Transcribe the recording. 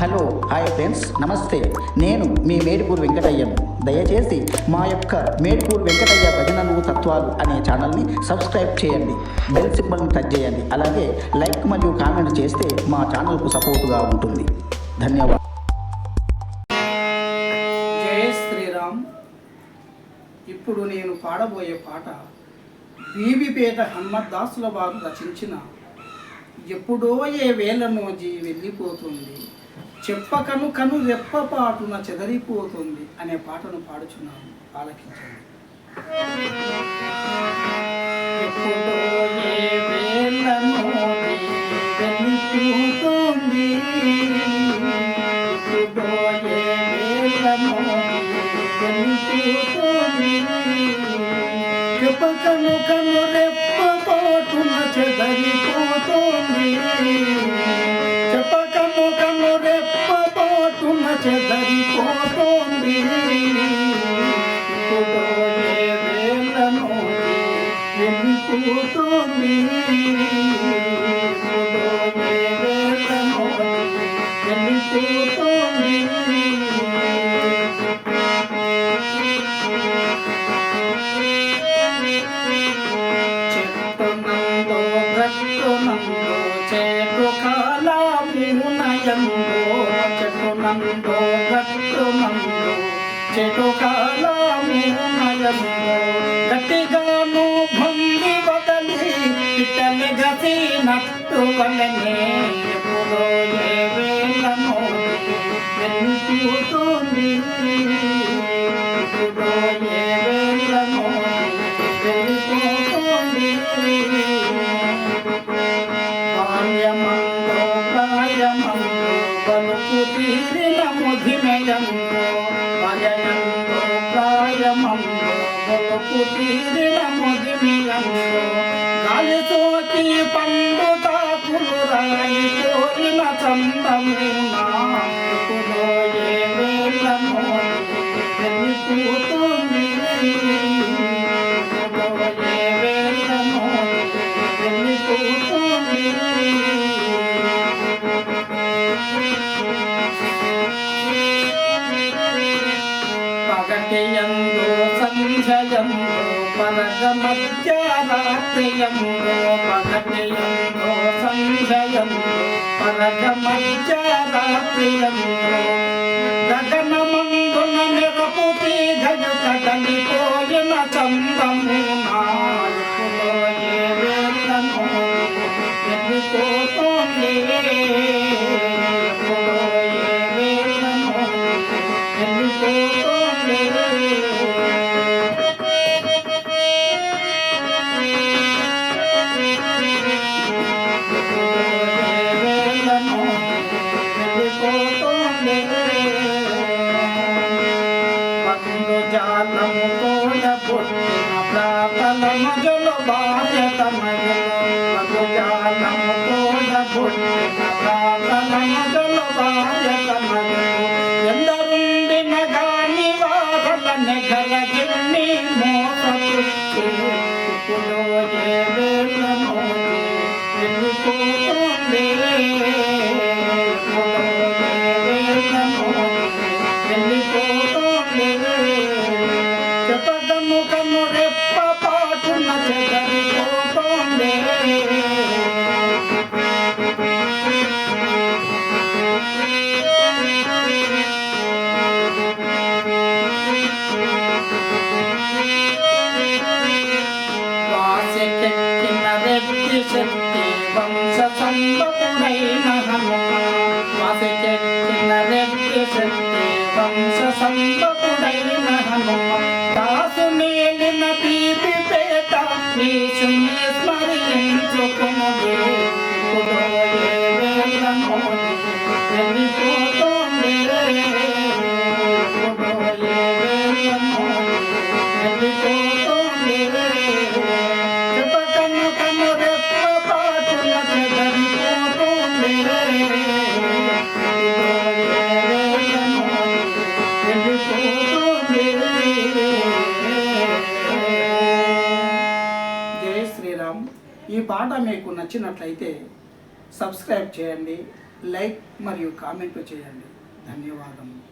Hello hi friends నమస్తే. నేను మీ మేడిపూర్ వెంకటయ్యను. దయచేసి మా యొక్క మేడిపూర్ వెంకటయ్య భజనలు తత్వాలు అనే ఛానల్ని సబ్స్క్రైబ్ చేయండి. బెల్ సింబల్ని టచ్ చేయండి. అలాగే లైక్ మరియు కామెంట్ చేస్తే మా ఛానల్కు సపోర్టుగా ఉంటుంది. ధన్యవాదాలు. జయ శ్రీరామ్. ఇప్పుడు నేను పాడబోయే పాట బీబీపేట హనుమద్దాసుల వారు రచించిన ఎప్పుడో ఏ వేలనోజీ వెళ్ళిపోతుంది చెప్పకను కను రెప్పపాటున చెదరిపోతుంది అనే పాటను పాడుచున్నాను. ఆలకించండి ఎప్పుడో ఏ వేళనోజీ వెళ్ళిపోతుంది చెప్పకను కను చెదరిపోతుంది. చెదరిపోతుంది ఇప్పుడు ఏ వేళనోజీ చెట్టునందో గట్టునందో చెటు కాలమునయందో గట్టిగాను భంగి వదలి పిట్టలు గసినట్టు వలనే ఎప్పుడో ఏ ముధిమయందో భయందో ప్రాయమందో పగటియందు సంధ్యయందు పరగ మధ్యరాత్రియందు పగటియందు సంధ్యయందు పరగ మధ్యరాత్రియందు పండు జాలము పుట్టిన ప్రాతల మజలు బాధ్యతమయలు పండు జాలము తోడ పుట్టిన ప్రాతల మజలు బాధ్యతమయలు ఎందరుండిన గాని నెగల గిన్ని ఇప్పుడు Sampai. శ్రీరామ్ ఈ పాట మీకు నచ్చినట్లయితే సబ్స్క్రైబ్ చేయండి లైక్ మరియు కామెంట్ చేయండి. ధన్యవాదములు.